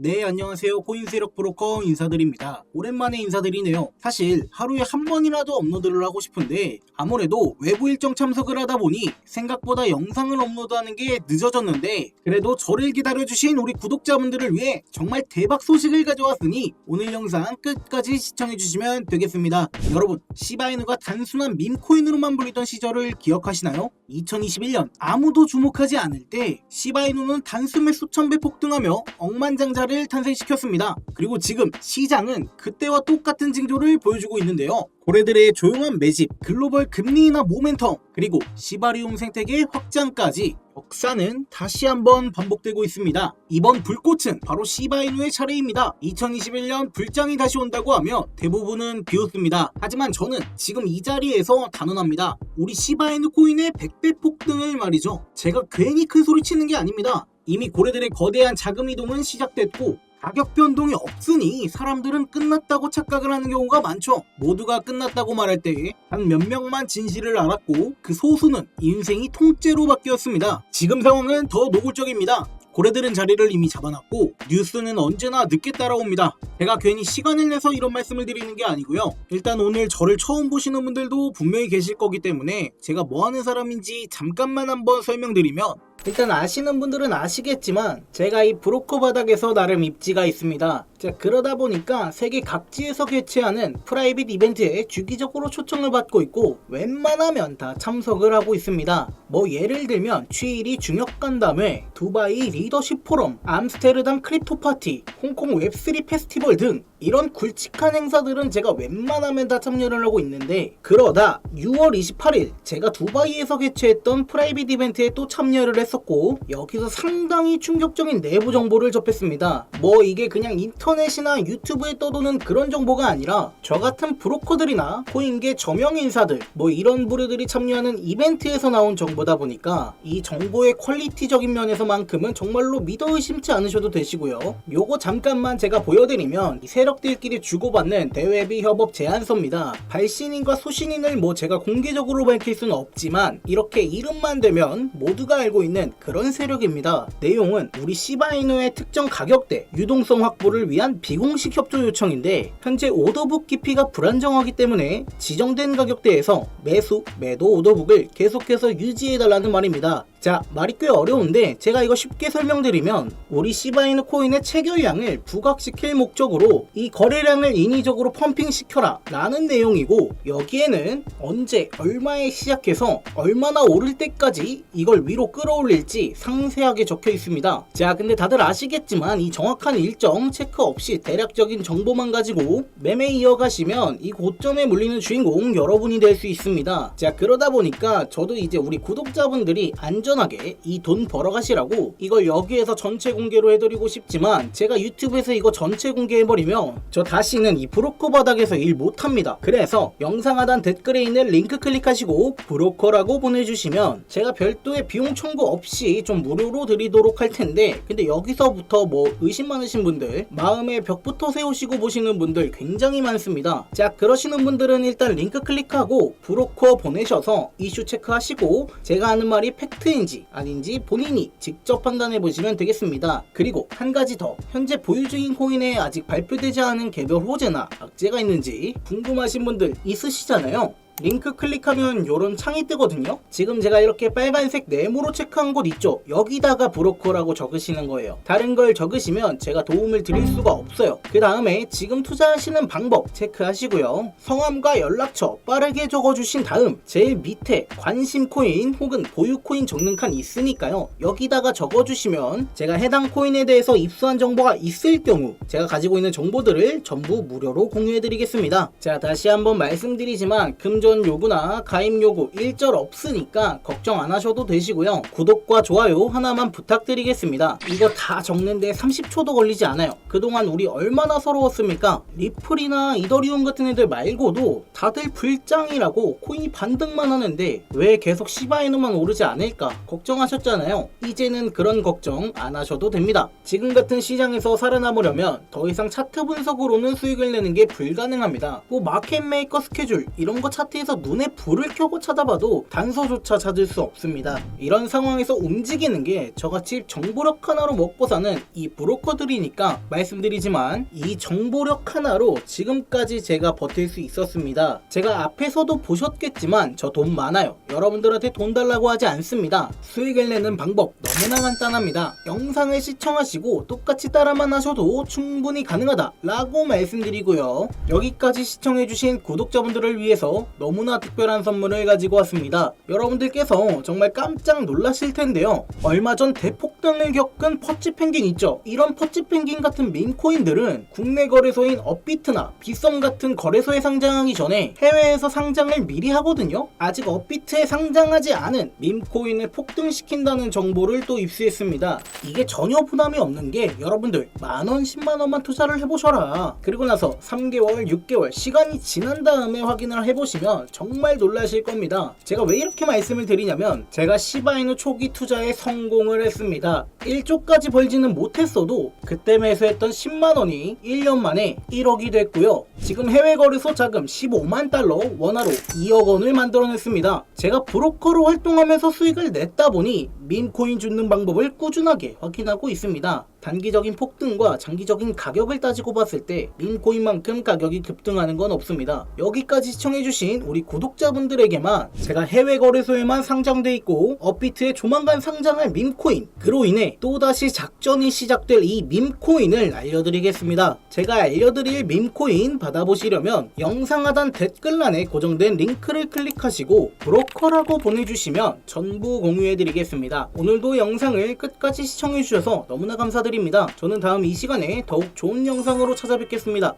네, 안녕하세요. 코인세력 브로커 인사드립니다. 오랜만에 인사드리네요. 사실 하루에 한 번이라도 업로드를 하고 싶은데 아무래도 외부 일정 참석을 하다 보니 생각보다 영상을 업로드하는 게 늦어졌는데 그래도 저를 기다려주신 우리 구독자분들을 위해 정말 대박 소식을 가져왔으니 오늘 영상 끝까지 시청해주시면 되겠습니다. 여러분, 시바이누가 단순한 밈코인으로만 불리던 시절을 기억하시나요? 2021년 아무도 주목하지 않을 때 시바이누는 단숨에 수천 배 폭등하며 억만장자 를 탄생시켰습니다. 그리고 지금 시장은 그때와 똑같은 징조를 보여주고 있는데요. 고래들의 조용한 매집, 글로벌 금리 인하 모멘텀, 그리고 시바리움 생태계 확장까지 역사는 다시 한번 반복되고 있습니다. 이번 불꽃은 바로 시바이누의 차례입니다. 2021년 불장이 다시 온다고 하며 대부분은 비웃습니다. 하지만 저는 지금 이 자리에서 단언합니다. 우리 시바이누 코인의 100배 폭등을 말이죠. 제가 괜히 큰 소리 치는 게 아닙니다. 이미 고래들의 거대한 자금 이동은 시작됐고 가격 변동이 없으니 사람들은 끝났다고 착각을 하는 경우가 많죠. 모두가 끝났다고 말할 때단몇 명만 진실을 알았고 그 소수는 인생이 통째로 바뀌었습니다. 지금 상황은 더 노골적입니다. 고래들은 자리를 이미 잡아놨고 뉴스는 언제나 늦게 따라옵니다. 제가 괜히 시간을 내서 이런 말씀을 드리는 게 아니고요. 일단 오늘 저를 처음 보시는 분들도 분명히 계실 거기 때문에 제가 뭐 하는 사람인지 잠깐만 한번 설명드리면 일단 아시는 분들은 아시겠지만 제가 이 브로커 바닥에서 나름 입지가 있습니다. 자, 그러다 보니까 세계 각지에서 개최하는 프라이빗 이벤트에 주기적으로 초청을 받고 있고 웬만하면 다 참석을 하고 있습니다. 뭐 예를 들면 취일이 중역 간담회, 두바이 리더십 포럼, 암스테르담 크립토 파티, 홍콩 웹3 페스티벌 등 이런 굵직한 행사들은 제가 웬만하면 다 참여를 하고 있는데 그러다 6월 28일 제가 두바이에서 개최했던 프라이빗 이벤트에 또 참여를 했 었고 여기서 상당히 충격적인 내부 정보를 접했습니다. 뭐 이게 그냥 인터넷이나 유튜브에 떠도는 그런 정보가 아니라 저 같은 브로커들이나 코인계 저명 인사들 뭐 이런 부류들이 참여하는 이벤트에서 나온 정보다 보니까 이 정보의 퀄리티적인 면에서만큼은 정말로 믿어 의심치 않으셔도 되시고요. 요거 잠깐만 제가 보여드리면 이 세력들끼리 주고받는 대외비 협업 제안서입니다. 발신인과 소신인을 뭐 제가 공개적으로 밝힐 수는 없지만 이렇게 이름만 되면 모두가 알고 있는 그런 세력입니다. 내용은 우리 시바이누의 특정 가격대 유동성 확보를 위한 비공식 협조 요청인데 현재 오더북 깊이가 불안정하기 때문에 지정된 가격대에서 매수, 매도 오더북을 계속해서 유지해달라는 말입니다. 자, 말이 꽤 어려운데 제가 이거 쉽게 설명드리면 우리 시바이누 코인의 체결량을 부각시킬 목적으로 이 거래량을 인위적으로 펌핑시켜라 라는 내용이고 여기에는 언제 얼마에 시작해서 얼마나 오를 때까지 이걸 위로 끌어올릴 지 상세하게 적혀 있습니다. 자, 근데 다들 아시겠지만 이 정확한 일정 체크 없이 대략적인 정보만 가지고 매매 이어가시면 이 고점에 물리는 주인공 여러분이 될 수 있습니다. 자, 그러다 보니까 저도 이제 우리 구독자분들이 안전하게 이 돈 벌어가시라고 이걸 여기에서 전체 공개로 해드리고 싶지만 제가 유튜브에서 이거 전체 공개해버리면 저 다시는 이 브로커 바닥에서 일 못합니다. 그래서 영상 하단 댓글에 있는 링크 클릭하시고 브로커라고 보내주시면 제가 별도의 비용 청구 없이 좀 무료로 드리도록 할 텐데 근데 여기서부터 뭐 의심 많으신 분들 마음에 벽부터 세우시고 보시는 분들 굉장히 많습니다. 자 그러시는 분들은 일단 링크 클릭하고 브로커 보내셔서 이슈 체크하시고 제가 하는 말이 팩트인지 아닌지 본인이 직접 판단해 보시면 되겠습니다. 그리고 한 가지 더 현재 보유 중인 코인에 아직 발표되지 않은 개별 호재나 악재가 있는지 궁금하신 분들 있으시잖아요. 링크 클릭하면 이런 창이 뜨거든요. 지금 제가 이렇게 빨간색 네모로 체크한 곳 있죠. 여기다가 브로커라고 적으시는 거예요. 다른 걸 적으시면 제가 도움을 드릴 수가 없어요. 그 다음에 지금 투자하시는 방법 체크하시고요. 성함과 연락처 빠르게 적어주신 다음 제일 밑에 관심 코인 혹은 보유 코인 적는 칸 있으니까요. 여기다가 적어주시면 제가 해당 코인에 대해서 입수한 정보가 있을 경우 제가 가지고 있는 정보들을 전부 무료로 공유해드리겠습니다. 자 다시 한번 말씀드리지만 금전 요구나 가입 요구 일절 없으니까 걱정 안 하셔도 되시고요. 구독과 좋아요 하나만 부탁드리겠습니다. 이거 다 적는데 30초도 걸리지 않아요. 그동안 우리 얼마나 서러웠습니까? 리플이나 이더리움 같은 애들 말고도 다들 불장이라고 코인이 반등만 하는데 왜 계속 시바이누만 오르지 않을까 걱정하셨잖아요. 이제는 그런 걱정 안 하셔도 됩니다. 지금 같은 시장에서 살아남으려면 더 이상 차트 분석으로는 수익을 내는 게 불가능합니다. 뭐 마켓 메이커 스케줄 이런 거 차트 사이트에서 눈에 불을 켜고 찾아봐도 단서조차 찾을 수 없습니다. 이런 상황에서 움직이는 게 저같이 정보력 하나로 먹고 사는 이 브로커들이니까 말씀드리지만 이 정보력 하나로 지금까지 제가 버틸 수 있었습니다. 제가 앞에서도 보셨겠지만 저 돈 많아요. 여러분들한테 돈 달라고 하지 않습니다. 수익을 내는 방법 너무나 간단합니다. 영상을 시청하시고 똑같이 따라만 하셔도 충분히 가능하다 라고 말씀드리고요. 여기까지 시청해주신 구독자분들을 위해서 너무 나 특별한 선물을 가지고 왔습니다. 여러분들께서 정말 깜짝 놀라실 텐데요. 얼마 전 대폭등을 겪은 퍼치 펭귄 있죠? 이런 퍼치 펭귄 같은 밈코인들은 국내 거래소인 업비트나 비썸 같은 거래소에 상장하기 전에 해외에서 상장을 미리 하거든요. 아직 업비트에 상장하지 않은 밈코인을 폭등시킨다는 정보를 또 입수했습니다. 이게 전혀 부담이 없는 게 여러분들 만원, 10만원만 투자를 해보셔라. 그리고 나서 3개월, 6개월 시간이 지난 다음에 확인을 해보시면 정말 놀라실 겁니다. 제가 왜 이렇게 말씀을 드리냐면 제가 시바이누 초기 투자에 성공을 했습니다. 1조까지 벌지는 못했어도 그때 매수했던 10만원이 1년 만에 1억이 됐고요. 지금 해외 거래소 자금 15만 달러 원화로 2억 원을 만들어냈습니다. 제가 브로커로 활동하면서 수익을 냈다 보니 민코인 주는 방법을 꾸준하게 확인하고 있습니다. 단기적인 폭등과 장기적인 가격을 따지고 봤을 때 민코인만큼 가격이 급등하는 건 없습니다. 여기까지 시청해주신 우리 구독자분들에게만 제가 해외 거래소에만 상장돼 있고 업비트에 조만간 상장할 밈코인 그로 인해 또다시 작전이 시작될 이 밈코인을 알려드리겠습니다. 제가 알려드릴 밈코인 받아보시려면 영상 하단 댓글란에 고정된 링크를 클릭하시고 브로커라고 보내주시면 전부 공유해드리겠습니다. 오늘도 영상을 끝까지 시청해주셔서 너무나 감사드립니다. 저는 다음 이 시간에 더욱 좋은 영상으로 찾아뵙겠습니다.